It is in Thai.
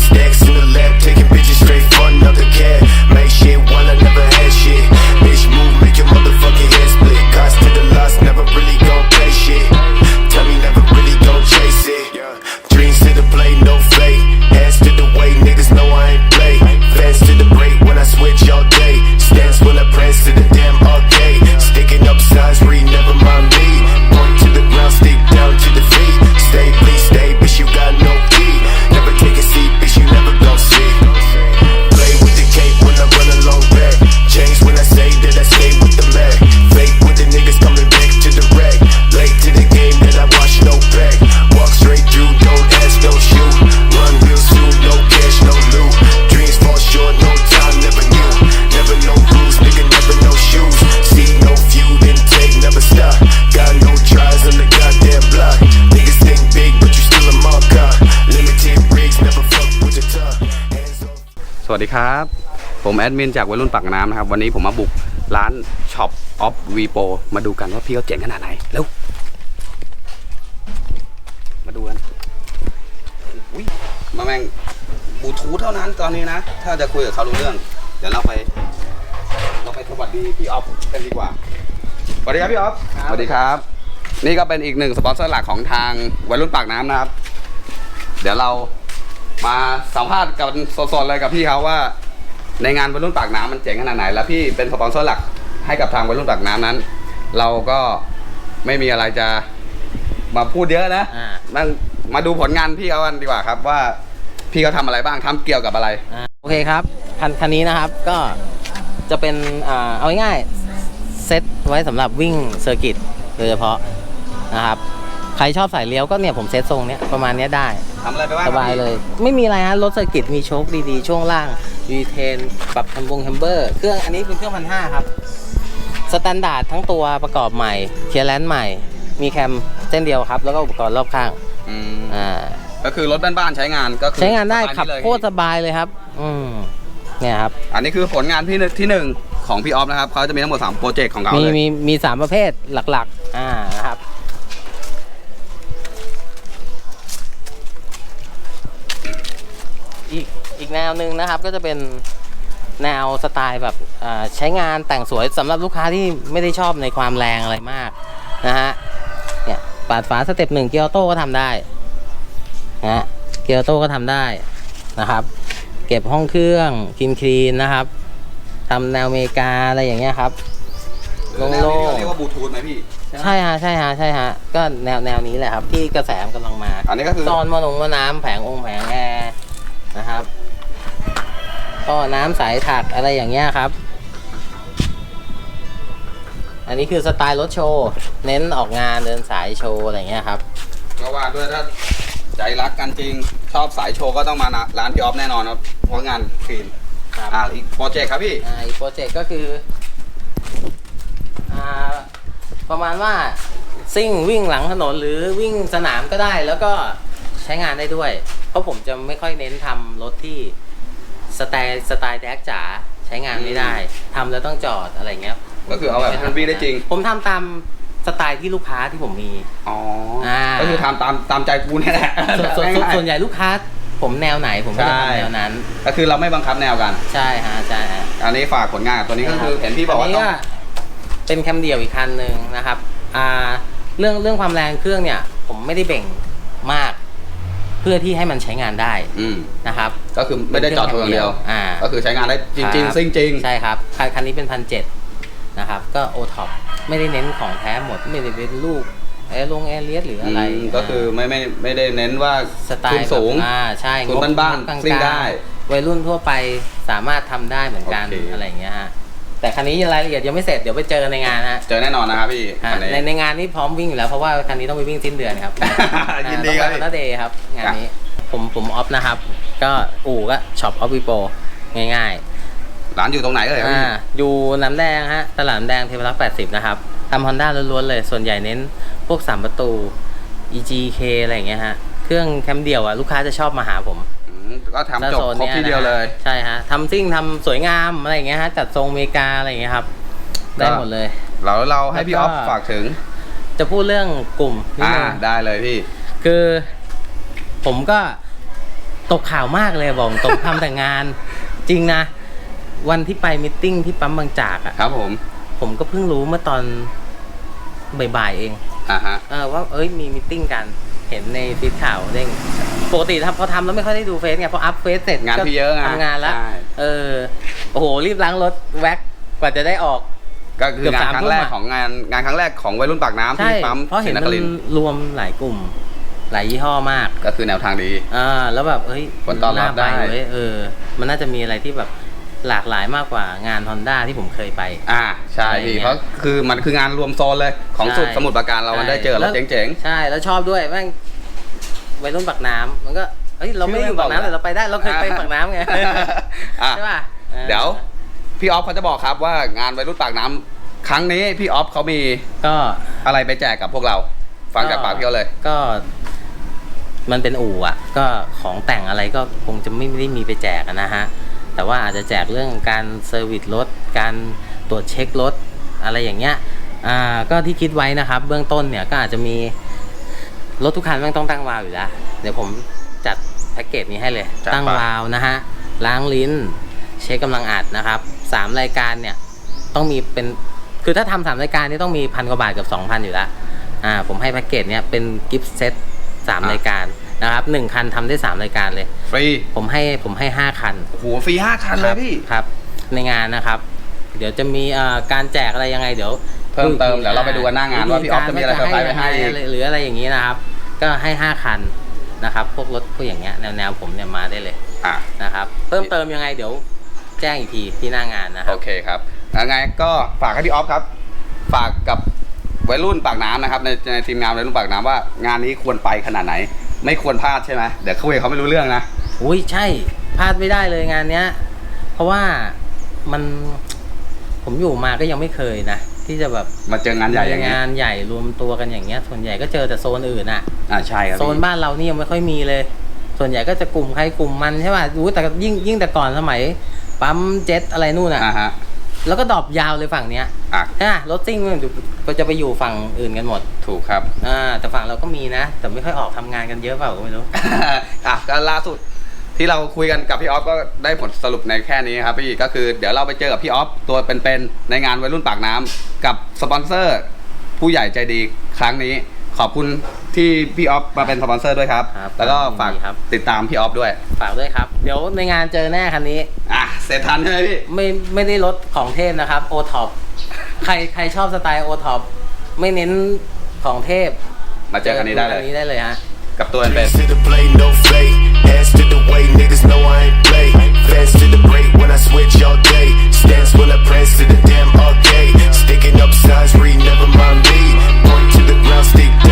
stacks ครับ ผมแอดมินจากวัยรุ่นปากน้ำนะครับ วันนี้ผมมาบุกร้านช็อปออฟวีโปมาดูกันว่าพี่เขาเจ๋งขนาดไหนเร็วมาดูกันอุ้ยมาแม่งบลูทูธเท่านั้นตอนนี้นะ ถ้าจะคุยกับเขารู้เรื่อง เดี๋ยวเราไป เราไปสวัสดีพี่ออฟกันดีกว่าสวัสดีครับพี่ออฟสวัสดีครับ นี่ก็เป็นอีกหนึ่งสปอนเซอร์หลักของทางวัยรุ่นปากน้ำนะครับ เดี๋ยวเรา มาสัมภาษณ์กันสดๆเลยกับพี่เขาว่า ในงานวัยรุ่นปากน้ำมันเจ๋งขนาดไหน แล้วพี่เป็นสปอนเซอร์หลักให้กับทางวัยรุ่นปากน้ำนั้น เราก็ไม่มีอะไรจะมาพูดเยอะนะอ่า นั่งมาดูผลงานพี่เขากันดีกว่าครับว่าพี่เขาทำอะไรบ้างทำเกี่ยวกับอะไร อ่าโอเคครับคันคันนี้นะครับก็จะเป็นอ่าเอาง่ายๆเซตไว้สำหรับวิ่งเซอร์กิตโดยเฉพาะนะครับใครชอบสายเลี้ยวก็เนี่ยผมเซตทรงเนี้ยประมาณเนี้ยได้ ทำอะไรไปบ้างสบายเลย ไม่มีอะไรฮะรถเซอร์กิตมีโชคดีๆ ช่วงล่างวีเทนปรับแฮมบงแฮมเบอร์ เครื่องอันนี้เป็นเครื่องพันห้าครับสแตนดาร์ดทั้งตัวประกอบใหม่เคลียร์แลนด์ใหม่ มีแคมเส้นเดียวครับ แล้วก็อุปกรณ์รอบข้างอืมอ่าก็คือรถบ้านๆใช้งานก็คือใช้งานได้สตล์ขับเลยโคตรสบายเลยครับ อืมเนี่ยครับ อันนี้คือผลงานพี่หนึ่งที่หนึ่งของพี่ออฟนะครับเขาจะมีทั้งหมด3โปรเจกต์ของเขามีเลยมีมีสามประเภทหลักๆ อ่า อีกอีกแนวหนึ่งนะครับก็จะเป็นแนวสไตล์แบบอ่าใช้งานแต่งสวยสำหรับลูกค้าที่ไม่ได้ชอบในความแรงอะไรมากนะฮะเนี่ยปาดฝาสเต็ปหนึ่งเกียร์ออโต้ก็ทำได้นะฮะเกียร์ออโต้ก็ทำได้นะครับ เก็บห้องเครื่องคลีนคลีนนะครับทำแนวอเมริกาอะไรอย่างเงี้ยครับหรือแนวนี้เขาเรียกว่าบลูทูธไหมพี่ไหมใช่ฮะใช่ฮะใช่ฮะก็แนวแนวนี้แหละครับ ที่กระแสมันกำลังมา อันนี้ก็คือซ่อนมอนงมอน้ำแผงองค์แผงแอร์ นะครับก็น้ำสายถักอะไรอย่างเงี้ยครับ อันนี้คือสไตล์รถโชว์เน้นออกงานเดินสายโชว์อะไรอย่างเงี้ยครับก็ว่าด้วยถ้าใจรักกันจริงชอบสายโชว์ก็ต้องมานะร้านพี่ออฟแน่นอนครับเพราะงานคลีนครับอ่าอีกโปรเจกต์ครับพี่อ่าอีกโปรเจกต์ก็คืออ่าประมาณว่าซิ่งวิ่งหลังถนนหรือวิ่งสนามก็ได้ แล้วก็ใช้งานได้ด้วย เพราะผมจะไม่ค่อยเน้นทำรถที่สไตล์สไตล์แดกจ๋าใช้งานไม่ได้ทำแล้วต้องจอดอะไรเงี้ยก็คือเอาแบบให้มันวิ่งได้จริง ผมทำตามสไตล์ที่ลูกค้าที่ผมมี อ๋ออาก็คือทำตามตามใจกูเนี่ยแหละส่วนส่วนส่วนง่ายๆ ส่วนใหญ่ลูกค้า ผมแนวไหนผมก็จะใช่ ทำแนวนั้น ก็คือเราไม่บังคับแนวกัน ใช่ฮะใช่ฮะอันนี้ฝากผลงานกับตัวนี้ก็คือเห็นพี่บอกว่าอันต้องนี้เป็นแคมเดียวอีกคันหนึ่งนะครับอ่าเรื่องเรื่องความแรงเครื่องเนี่ย ผมไม่ได้เบ่งมาก เพื่อที่ให้มันใช้งานได้อืมนะครับ ก็คือไม่ได้จอดตัวอย่างเดียวอ่าก็คือใช้งานได้จริงคๆบซิ่งจริงใช่ครับคันคันนี้เป็นพันเจ็ดนะครับก็โอท็อปไม่ได้เน้นของแท้หมดไม่ได้เป็นลูกแอร์ลงแอร์เลียสหรืออะไรมก็คือไม่ไม่ไม่ได้เน้นว่าสไตทุนล์สูงแบบอ่าใช่ทุนงบ้านๆงกลงๆซิ่งได้ วัยรุ่นทั่วไปสามารถทำได้เหมือนกันโอเคอะไรอย่างเงี้ยฮะ แต่คันนี้รายละเอียดยังไม่เสร็จเดี๋ยวไปเจอในงานฮะเจอแน่นอนนะครับพี่ฮะอันนี้ในในงานนี้พร้อมวิ่งอยู่แล้วเพราะว่าคันนี้ต้องไปวิ่งสิ้นเดือนครับ ยินดีครับนัดเดย์ครับงานนี้ผมผมออฟนะครับ ก็อู่ก็ช็อปออฟวิโปง่ายร้านอยู่ตรงไหนเอ่ยๆครับอ่าพี่อยู่น้ำแดงฮะตลาดน้ำแดงเทพรักษ์80 นะครับทำฮอนด้าล้วนๆเลย ส่วนใหญ่เน้นพวก 3 ประตู EGK อะไรอย่างเงี้ยฮะ เครื่องแคมเดียวอะลูกค้าจะชอบมาหาผมอืม ก็ทำถ้าจบโซนครบนี้ที่เดียวเลย ใช่ฮะทำซิ่งทำสวยงามอะไรอย่างเงี้ยฮะจัดทรงอเมริกาอะไรอย่างเงี้ยครับ ได้หมดเลย เราเราให้พี่อแล้อวฟก็ฝากถึง จะพูดเรื่องกลุ่มนิดอ่านึง ได้เลยพี่ คือผมก็ตกข่าวมากเลยบอกตรงทำแต่งาน จริงนะ วันที่ไปมิทติ้งที่ปั๊มบางจากอะครับผม ผมก็เพิ่งรู้เมื่อตอนบ่ายๆเอง อ่าฮะ เออว่าเอ้ยมีมิทติ้งกันเห็นในฟีดข่าวเด้งปกติทำพอทำแล้วไม่ค่อยได้ดูเฟซไงพออัพเฟซเสร็จงานก็พี่เยอะไงทำงานแล้วใช่ เออโอ้โหรีบล้างรถแว็กกว่าจะได้ออก ก็คืองานครั้งแรกเกือบสามทุ่มอะ ของงานงานครั้งแรกของวัยรุ่นปากน้ำใช่ที่ปั๊มเพราะเห็นศรีมันครินทร์รวมหลายกลุ่ม หลายยี่ห้อมากก็คือแนวทางดี อ่าแล้วแบบเฮ้ยผลตอบรับน่าไปได้เว้ยเออ มันน่าจะมีอะไรที่แบบ หลากหลายมากกว่างาน Honda ที่ผมเคยไป อ่าใช่อะไรอย่างพี่เงี้ย เพราะคือมันคืองานรวมโซนเลยของใช่สุดสมุทรปราการเรามันได้เจอรถแล้วเจ๋ง ใช่แล้วชอบด้วยแม่งวัยรุ่นปากน้ำมันก็เฮ้ยเราไม่ได้อยู่ปากน้ำแต่เราไปได้เราเคยไปปากน้ำไงอะ ใช่ป่ะออเดี๋ยว พี่ออฟเขาจะบอกครับว่างานวัยรุ่นปากน้ำครั้งนี้พี่ออฟเขามีก็อะไรไปแจกกับพวกเรา ฟังจากปากพี่เขาเลย ก็ มันเป็นอู่อะ ก็ของแต่งอะไรก็คงจะไม่ได้มีไปแจกอะนะฮะ แต่ว่าอาจจะแจกเรื่องการเซอร์วิสรถ การตรวจเช็ครถอะไรอย่างเงี้ยอ่าก็ที่คิดไว้นะครับ เบื้องต้นเนี่ยก็อาจจะมีรถทุกคันแม่งต้องตั้งวาล์วอยู่แล้ว เดี๋ยวผมจัดแพ็กเกจนี้ให้เลย จัดไป ตั้งวาล์วนะฮะ ล้างลิ้น เช็คกำลังอัดนะครับสามรายการเนี่ยต้องมีเป็น คือถ้าทำสามรายการนี่ต้องมีพันกว่าบาทกับสองพันอยู่แล้ว อ่า ผมให้แพ็กเกจเนี้ยเป็นกิฟต์เซตสามรายการ นะครับหนึ่งคันทำได้สามรายการเลย ฟรีผมให้ผมให้ห้าคันโอ้โหฟรีห้าคันเลยพี่ ครับ ในงานนะครับ เดี๋ยวจะมีเอ่อการแจกอะไรยังไงเดี๋ยวเพิ่มเติมเดี๋ยวเราไปดูกันหน้างานว่าพี่ออฟจะมีอะไรเซอร์ไพรส์ไปให้ยังงหรืออะไรอย่างนี้นะครับ ก็ให้ห้าคันนะครับ พวกรถพวกอย่างเงี้ยแนวแนวผมเนี่ยมาได้เลยอะนะครับ เพิ่มเติมยังไงเดี๋ยวแจ้งอีกทีที่หน้างานนะครัโอบ เคครับยังไงก็ฝากให้พี่ออฟครับ ฝากกับวัยรุ่นปากน้ำนะครับในในทีมงานวัยรุ่นปากน้ำว่างานนี้ควรไปขนาดไหน ไม่ควรพลาดใช่ไหมเดี๋ยวคุยกับเขาไม่รู้เรื่องนะอุ้ยใช่พลาดไม่ได้เลยงานเนี้ย เพราะว่ามันผมอยู่มาก็ยังไม่เคยนะที่จะแบบมาเจองานใหญ่อย่างเงี้ยงานใหญ่รวมตัวกันอย่างเงี้ย ส่วนใหญ่ก็เจอแต่โซนอื่นอะอ่าใช่ครับโซนพี่บ้านเรานี่ยังไม่ค่อยมีเลย ส่วนใหญ่ก็จะกลุ่มใครกลุ่มมันใช่ป่ะรู้แต่ยิ่งยิ่งแต่ก่อนสมัย ปั๊มเจ็ตอะไรนู่นอะอ่าฮะ แล้วก็ดรอปยาวเลยฝั่งเนี้ยอะใช่ปะรถซิ่งมันก็จะไปอยู่ฝั่งอื่นกันหมด ถูกครับอ่าแต่ฝั่งเราก็มีนะ แต่ไม่ค่อยออกทำงานกันเยอะเปล่าก็ไม่รู้ อะก็ล่าสุดที่เราคุยกันกับพี่ออฟก็ได้ผลสรุปในแค่นี้ครับพี่ก็คือเดี๋ยวเราไปเจอกับพี่ออฟตัวเป็นๆในงานวัยรุ่นปากน้ำกับสปอนเซอร์ ผู้ใหญ่ใจดีครั้งนี้ ขอบคุณที่พี่ออฟมาเป็นสปอนเซอร์ด้วยครับ ครับแล้วก็ฝากยินดีครับ ติดตามพี่ออฟด้วย ฝากด้วยครับ เดี๋ยวในงานเจอแน่คันนี้ อะ เสร็จทันใช่ไหมพี่ ไม่ไม่ได้ลดของเทพนะครับโอท็อปใครใครชอบสไตล์โอท็อปไม่เน้นของเทพมาเจอคันนี้ได้เลคัย นนี้ได้เลยฮะ กับตัวเป็น Fast to the blade, no fake. Ass to the way, niggas know I ain't play. Fast to the break when I switch all day. Stance will I press to the damn arcade. Sticking up sides, read, never mind me. Point to the ground, stick down.